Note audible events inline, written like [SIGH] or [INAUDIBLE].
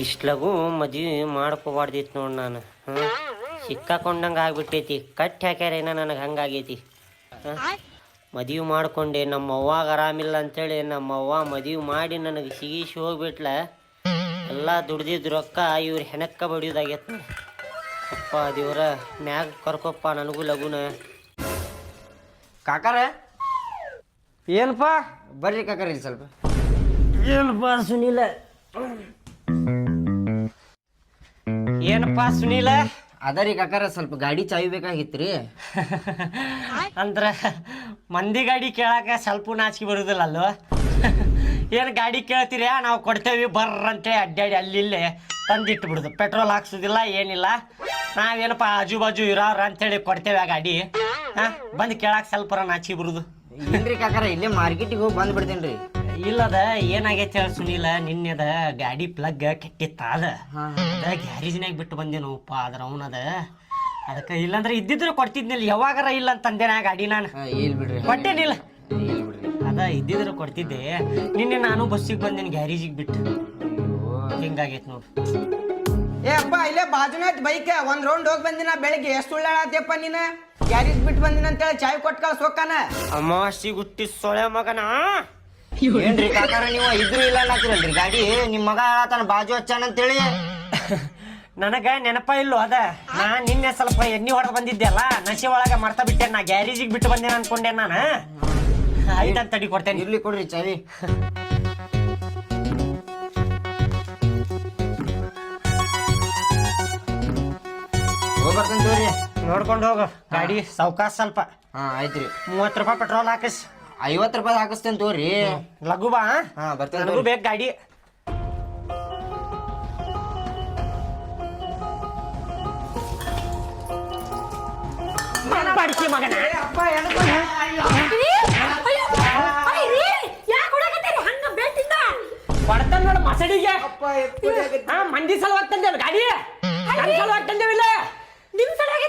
ಇಷ್ಟು ಲಘು ಮದ್ವಿ ಮಾಡ್ಕೋಬಾರ್ದಿತ್ತು ನೋಡಿ ನಾನು ಹಾಂ? ಸಿಕ್ಕಾಕೊಂಡಂಗೆ ಆಗ್ಬಿಟ್ಟೈತಿ. ಕಟ್ಟಿ ಹಾಕ್ಯಾರೇನ ನನಗೆ ಹಂಗಾಗೈತಿ. ಮದ್ವಿ ಮದುವೆ ಮಾಡ್ಕೊಂಡೆ ನಮ್ಮ ಅವ್ವಾಗ ಆರಾಮಿಲ್ಲ ಅಂತೇಳಿ ನಮ್ಮ ಅವ್ವ ಮದುವೆ ಮಾಡಿ ನನಗೆ ಸಿಗಿಸಿ ಹೋಗ್ಬಿಟ್ಲ ಎಲ್ಲ ದುಡ್ದಿದ್ದು ರೊಕ್ಕ ಇವ್ರ ಹೆಣಕ್ಕ ಬಡಿಯೋದಾಗೈತೆ ಅಪ್ಪ ದೇವ್ರ ಮ್ಯಾಗ ಕರ್ಕೊಪ್ಪ ನನಗೂ ಲಗುನ. ಕಾಕಾರ? ಏನಪ್ಪ ಬರ್ರಿ ಕಾಕಾರ ಇಲ್ಲಿ ಸ್ವಲ್ಪ. ಏನಪ್ಪ ಸುನೀಲ? ಏನಪ್ಪ ಸುನೀಲ? ಅದರಿ ಕಾಕಾರ ಸ್ವಲ್ಪ ಗಾಡಿ ಚಾವಿ ಬೇಕಾಗಿತ್ರಿ. [LAUGHS] ಅಂದ್ರ ಮಂದಿ ಗಾಡಿ ಕೇಳಾಕ ಸ್ವಲ್ಪ ನಾಚಿಕೆ ಬರುದಿಲ್ಲ ಅಲ್ವ [LAUGHS] ಏನು ಗಾಡಿ ಕೇಳ್ತೀರ? ನಾವು ಕೊಡ್ತೇವಿ ಬರ್ರಂತೆ ಅಡ್ಡಾಡಿ ಅಲ್ಲಿ ಇಲ್ಲೇ ತಂದಿಟ್ಟು ಬಿಡುದು ಪೆಟ್ರೋಲ್ ಹಾಕ್ಸುದಿಲ್ಲ ಏನಿಲ್ಲ. ನಾವೇನಪ್ಪ ಆಜು ಬಾಜು ಇರೋರ ಅಂತೇಳಿ ಕೊಡ್ತೇವೆ ಆ ಗಾಡಿ. ಹಾ ಬಂದು ಕೇಳಾಕ ಸ್ವಲ್ಪ ನಾಚಿಕೆ ಬರುದು. ಇಲ್ರಿ ಕಾಕಾರ ಇಲ್ಲೇ ಮಾರ್ಕೆಟಿಗೆ ಹೋಗಿ ಬಂದ್ ಬಿಡ್ತೇನ್ರಿ ಇಲ್ಲದ ಏನಾಗೈತೆ ಹೇಳಿ ಸುನಿಲ ನಿನ್ನೆದ ಗಾಡಿ ಪ್ಲಗ್ ಕೆಟ್ಟಿತ್ತ ಅದ? ಗ್ಯಾರೇಜ್ನಾಗ ಬಿಟ್ಟು ಬಂದೇನೋಪ್ಪ ಅದ್ರ ಅವನದ ಅದಕ್ಕೆ ಇಲ್ಲಂದ್ರೆ ಇದ್ದಿದ್ರೆ ಕೊಡ್ತಿದ್ನಿಲ್ಲ ಯಾವಾಗಾರ ಇಲ್ಲ ಅಂತಂದೆ ನಾ ಗಾಡಿ ನಾನು. ಇಲ್ಲ ಇಲ್ ಬಿಡ್ರಿ. ಕೊಟ್ಟೇನಿಲ್ಲ. ಅದ ಇದ್ದಿದ್ರು ಕೊಡ್ತಿದ್ದೆ ನಿನ್ನೆ ನಾನು ಬಸ್ಸಿಗೆ ಬಂದೇನಿ ಗ್ಯಾರೇಜಿಗೆ ಬಿಟ್ಟು. ಹಿಂಗಾಗೈತೆ ನೋಡು. ಏ ಅಪ್ಪ ಇಲ್ಲೇ ಬಾಜುನಾಯ್ತು ಬೈಕ್ ಒಂದ್ ರೌಂಡ್ ಹೋಗಿ ಬಂದಿನ ಬೆಳಿಗ್ಗೆ. ಎಷ್ಟು ಸುಳ್ಳಾಡತ್ತಪ್ಪ ನೀನ? ಗ್ಯಾರೇಜ್ ಬಿಟ್ಟು ಬಂದಿನ ಅಂತೇಳಿ ಚಾಯ್ ಕೊಟ್ಟು ಕಳ್ಸಿ ಹೋಗ್ಕಾನ ಗುಟ್ಟಿ ಸೊಳೆ ಮಗನ? ಏನ್ರಿ ಕಾಕಾರ ನೀವು? ಇದ್ರು ಇಲ್ಲ ಅನ್ನತ್ತಿರಲ್ರಿ? ಗಾಡಿ ನಿಮ್ ಮಗ ಹೇಳತಾನ ಬಾಜು ಹಚ್ಚಾನ ಅಂತೇಳಿ? ನನಗ ನೆನಪ ಇಲ್ಲೋ ಅದ. ನಾ ನಿನ್ನೆ ಸ್ವಲ್ಪ ಎಣ್ಣೆ ಹೊಡೆದು ಬಂದಿದ್ದೆ ಅಲ್ಲ ನಶೆ ಒಳಗ ಮರ್ತ ಬಿಟ್ಟೆ ನಾ ಗ್ಯಾರೇಜಿಗೆ ಬಿಟ್ಟು ಬಂದೇನ ಅನ್ಕೊಂಡೆ ನಾನು. ಐದಂತ ತಡಿ ಕೊಡ್ತೇನೆ. ಇರ್ಲಿ ಕೊಡ್ರಿ ಚಾವಿ. ಹೋಗ್ಬರ್ತೇನೆ ತೋರಿ. ನೋಡ್ಕೊಂಡು ಹೋಗು. ಗಾಡಿ ಸಾವ್ಕಾಶ ಸ್ವಲ್ಪ. ಹಾ ಆಯ್ತ್ರಿ. ಮೂವತ್ತು ರೂಪಾಯಿ ಪೆಟ್ರೋಲ್ ಹಾಕಿಸ್. ಐವತ್ ರೂಪಾಯಿ ಹಾಕಿಸ್ತೇನೆ ತೋರಿ ಲಘು ಬಾ ಹಾ. ಬರ್ತೇನೆ ನನಗೂ ಬೇಕು ಗಾಡಿ. ಮಗನ. ನೋಡು ಮಸಡಿಗೆ. ಅಪ್ಪ ಎತ್ಕೊಡಿ ಹಾ ಮಂದಿ ಸಲುವಾಗಿ ಗಾಡಿ. ನನ್ನ ಸಲುವಾಗಿ